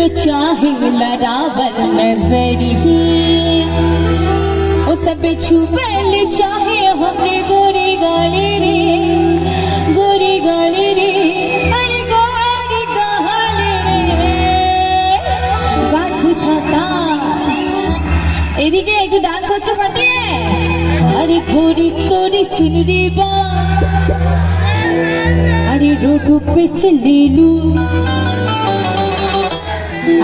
को चाहे लरावल नजरिए ओ सब छुपल चाहे हमरे गोरी गाली रे गोरी गाली रे अरे गोरी गाली रे गाठु थाता এদিকে একটু ডান্স হচ্ছে পাটিয়ে আরে গরি তোরে চিনরি বা আরে রোড पे चले लू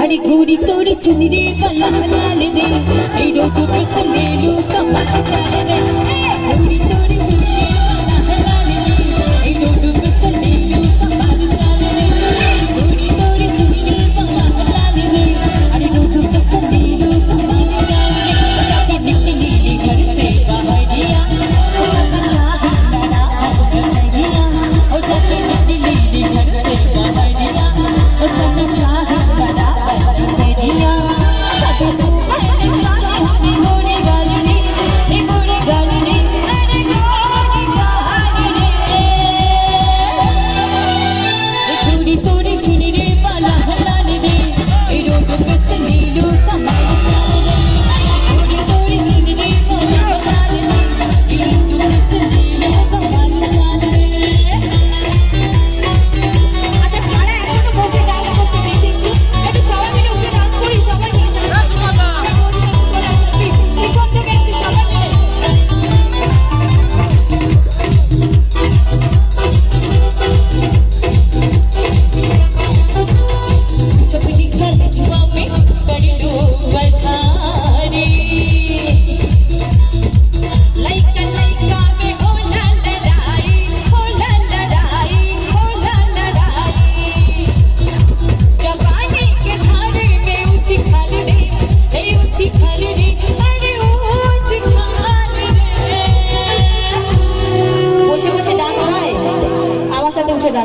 అడి కూడి తోడి చునిరే పల్ల పల్లాలనే ఐ రోడ్డు నేలు కమ్మ చాలనే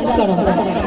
力の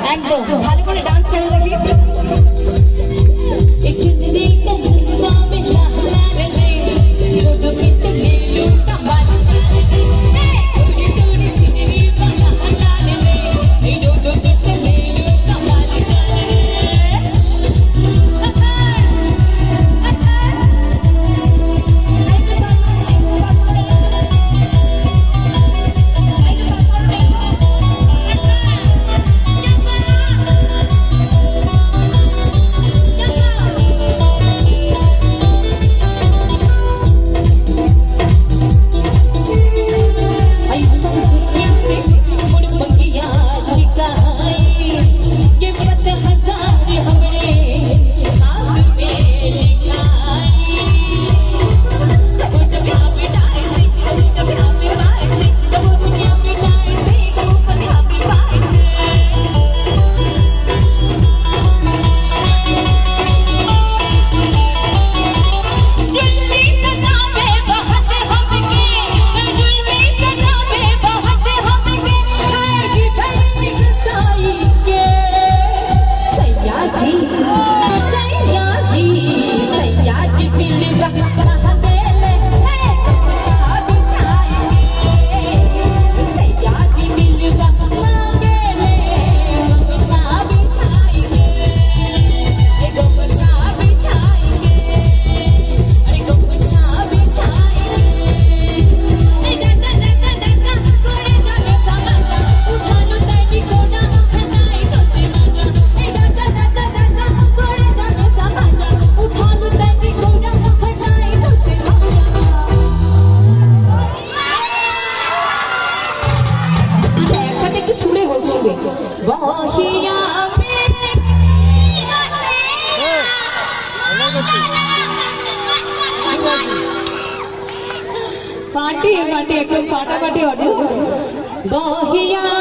বহিয়া ফাটিয়ে ফাটিয়ে একটু ফাটাফাটি অডিয়েন্স বহিয়া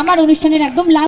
আমার অনুষ্ঠানের একদম লাস্ট